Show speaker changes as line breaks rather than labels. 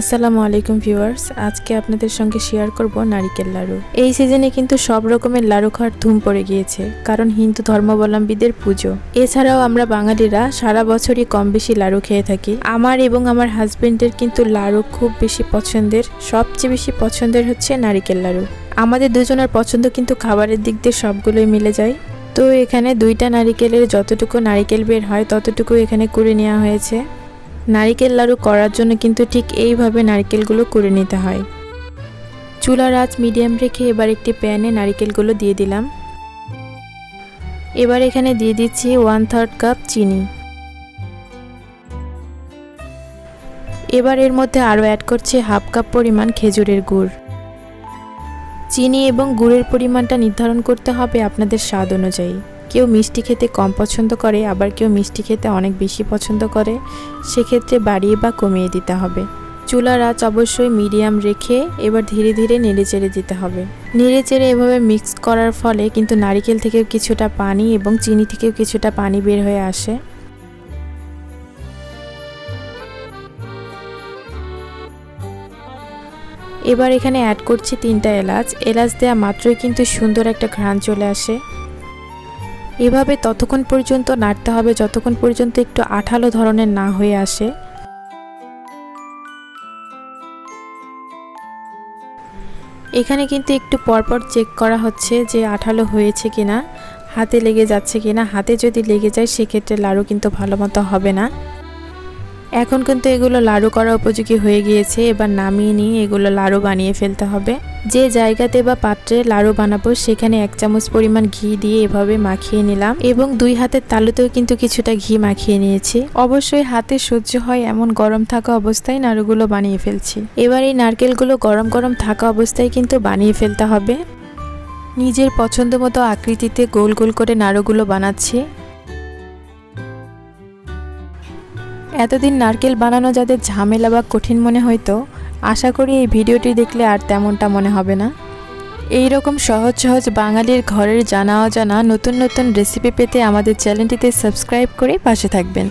আসসালামু আলাইকুম ভিউয়ার্স, আজকে আপনাদের সঙ্গে শেয়ার করব নারিকেল লাড়ু। এই সিজনে কিন্তু সব রকমের লাড়ু খাওয়ার ধুম পড়ে গিয়েছে, কারণ হিন্দু ধর্মাবলম্বীদের পুজো। এছাড়াও আমরা বাঙালিরা সারা বছরই কম বেশি লাড়ু খেয়ে থাকি। আমার এবং আমার হাজবেন্ডের কিন্তু লাড়ু খুব বেশি পছন্দের, সবচেয়ে বেশি পছন্দের হচ্ছে নারিকেল লাড়ু। আমাদের দুজনের পছন্দ কিন্তু খাবারের দিক দিয়ে সবগুলোই মিলে যায়। তো এখানে দুইটা নারিকেলের যতটুকু নারিকেল বের হয় ততটুকু এখানে কুড়ে নেওয়া হয়েছে। নারিকেল লাড়ু করার জন্য কিন্তু ঠিক এইভাবে নারকেলগুলো করে নিতে হয়। চুলার আঁচ মিডিয়াম রেখে এবার একটি প্যানে নারকেলগুলো দিয়ে দিলাম। এবার এখানে দিয়ে দিচ্ছি ওয়ান থার্ড কাপ চিনি। এবার এর মধ্যে আরও অ্যাড করছি হাফ কাপ পরিমাণ খেজুরের গুড়। চিনি এবং গুড়ের পরিমাণটা নির্ধারণ করতে হবে আপনাদের স্বাদ অনুযায়ী। কেউ মিষ্টি খেতে কম পছন্দ করে, আবার কেউ মিষ্টি খেতে অনেক বেশি পছন্দ করে, সেক্ষেত্রে বাড়িয়ে বা কমিয়ে দিতে হবে। চুলার আঁচ অবশ্যই মিডিয়াম রেখে এবার ধীরে ধীরে নেড়ে চেড়ে দিতে হবে। নেড়ে চেড়ে এভাবে মিক্স করার ফলে কিন্তু নারিকেল থেকেও কিছুটা পানি এবং চিনি থেকেও কিছুটা পানি বের হয়ে আসে। এবার এখানে অ্যাড করছি তিনটা এলাচ। এলাচ দেওয়া মাত্রই কিন্তু সুন্দর একটা ঘ্রাণ চলে আসে। এভাবে ততক্ষণ পর্যন্ত নাড়তে হবে যতক্ষণ পর্যন্ত একটু আঠালো ধরনের না হয়ে আসে। এখানে কিন্তু একটু পরপর চেক করা হচ্ছে যে আঠালো হয়েছে কিনা, হাতে লেগে যাচ্ছে কিনা। হাতে যদি লেগে যায়, সেক্ষেত্রে লাড়ু কিন্তু ভালো মতো হবে না। এখন কিন্তু এগুলো লাড়ু করা উপযোগী হয়ে গিয়েছে। এবার নামিয়ে নিয়ে এগুলো লাড়ু বানিয়ে ফেলতে হবে। যে জায়গাতে বা পাত্রে লাড়ু বানাবো, সেখানে এক চামচ পরিমাণ ঘি দিয়ে এভাবে মাখিয়ে নিলাম এবং দুই হাতের তালুতেও কিন্তু কিছুটা ঘি মাখিয়ে নিয়েছি। অবশ্যই হাতে সহ্য হয় এমন গরম থাকা অবস্থায় নাড়ুগুলো বানিয়ে ফেলছি। এবার এই নারকেলগুলো গরম গরম থাকা অবস্থায় কিন্তু বানিয়ে ফেলতে হবে। নিজের পছন্দ মতো আকৃতিতে গোল গোল করে নাড়ুগুলো বানাচ্ছি। এতদিন নারকেল বানানো যাদের ঝামেলা বা কঠিন মনে হয়তো আশা করি এই ভিডিওটি দেখলে আর তেমনটা মনে হবে না। এই রকম সহজ সহজ বাঙালির ঘরের জানা অজানা নতুন নতুন রেসিপি পেতে আমাদের চ্যানেলটিতে সাবস্ক্রাইব করে পাশে থাকবেন।